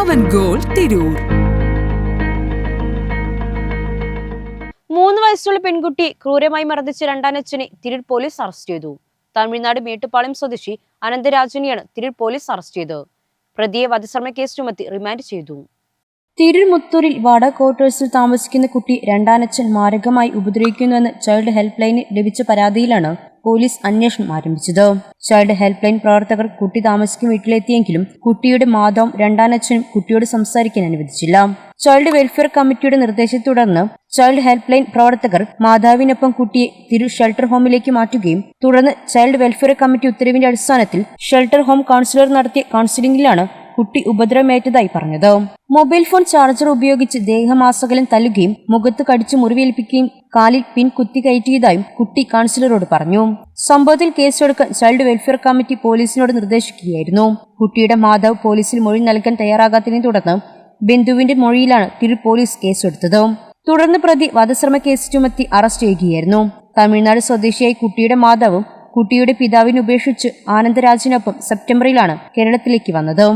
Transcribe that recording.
പവൻ goal Tirur. മൂന്ന് വയസ്സുള്ള പെൺകുട്ടി ക്രൂരമായി മർദ്ദിച്ച രണ്ടാനച്ഛനെ തിരൂർ പോലീസ് അറസ്റ്റ് ചെയ്തു. തമിഴ്നാട് മേട്ടുപ്പാളയം സ്വദേശി അനന്തരാജനെയാണ് തിരൂർ പോലീസ് അറസ്റ്റ് ചെയ്തത്. പ്രതിയെ വധശ്രമ കേസ് ചുമത്തി റിമാൻഡ് ചെയ്തു. തിരൂർ മുത്തൂരിൽ വാടക ക്വാർട്ടേഴ്സിൽ താമസിക്കുന്ന കുട്ടി രണ്ടാനച്ഛൻ മാരകമായി ഉപദ്രവിക്കുന്നുവെന്ന് ചൈൽഡ് ഹെൽപ്പ് ലൈനിൽ ലഭിച്ച പരാതിയിലാണ് പോലീസ് അന്വേഷണം ആരംഭിച്ചത്. ചൈൽഡ് ഹെൽപ്പ് ലൈൻ പ്രവർത്തകർ കുട്ടി താമസിക്കും വീട്ടിലെത്തിയെങ്കിലും കുട്ടിയുടെ മാതാവും രണ്ടാനച്ഛനും കുട്ടിയോട് സംസാരിക്കാൻ അനുവദിച്ചില്ല. ചൈൽഡ് വെൽഫെയർ കമ്മിറ്റിയുടെ നിർദ്ദേശത്തെ തുടർന്ന് ചൈൽഡ് ഹെൽപ്പ് ലൈൻ പ്രവർത്തകർ മാതാവിനൊപ്പം കുട്ടിയെ തിരു ഷെൽട്ടർ ഹോമിലേക്ക് മാറ്റുകയും തുടർന്ന് ചൈൽഡ് വെൽഫെയർ കമ്മിറ്റി ഉത്തരവിന്റെ അടിസ്ഥാനത്തിൽ ഷെൽട്ടർ ഹോം കൗൺസിലർ നടത്തിയ കൗൺസിലിംഗിലാണ് കുട്ടി ഉപദ്രവമേറ്റതായി പറഞ്ഞത്. മൊബൈൽ ഫോൺ ചാർജർ ഉപയോഗിച്ച് ദേഹമാസകലം തല്ലുകയും മുഖത്ത് കടിച്ചു മുറിവേൽപ്പിക്കുകയും കാലിൽ പിൻ കുത്തി കയറ്റിയതായും കുട്ടി കൗൺസിലറോട് പറഞ്ഞു. സംഭവത്തിൽ കേസെടുക്കാൻ ചൈൽഡ് വെൽഫെയർ കമ്മിറ്റി പോലീസിനോട് നിർദ്ദേശിക്കുകയായിരുന്നു. കുട്ടിയുടെ മാതാവ് പോലീസിൽ മൊഴി നൽകാൻ തയ്യാറാകാത്തതിനെ തുടർന്ന് ബിന്ദുവിന്റെ മൊഴിയിലാണ് തിരു പോലീസ് കേസെടുത്തത്. തുടർന്ന് പ്രതി വധശ്രമ കേസ് ചുമത്തി അറസ്റ്റ് ചെയ്യുകയായിരുന്നു. തമിഴ്നാട് സ്വദേശിയായി കുട്ടിയുടെ മാതാവും കുട്ടിയുടെ പിതാവിനെ ഉപേക്ഷിച്ച് ആനന്ദരാജിനൊപ്പം സെപ്റ്റംബറിലാണ് കേരളത്തിലേക്ക് വന്നത്.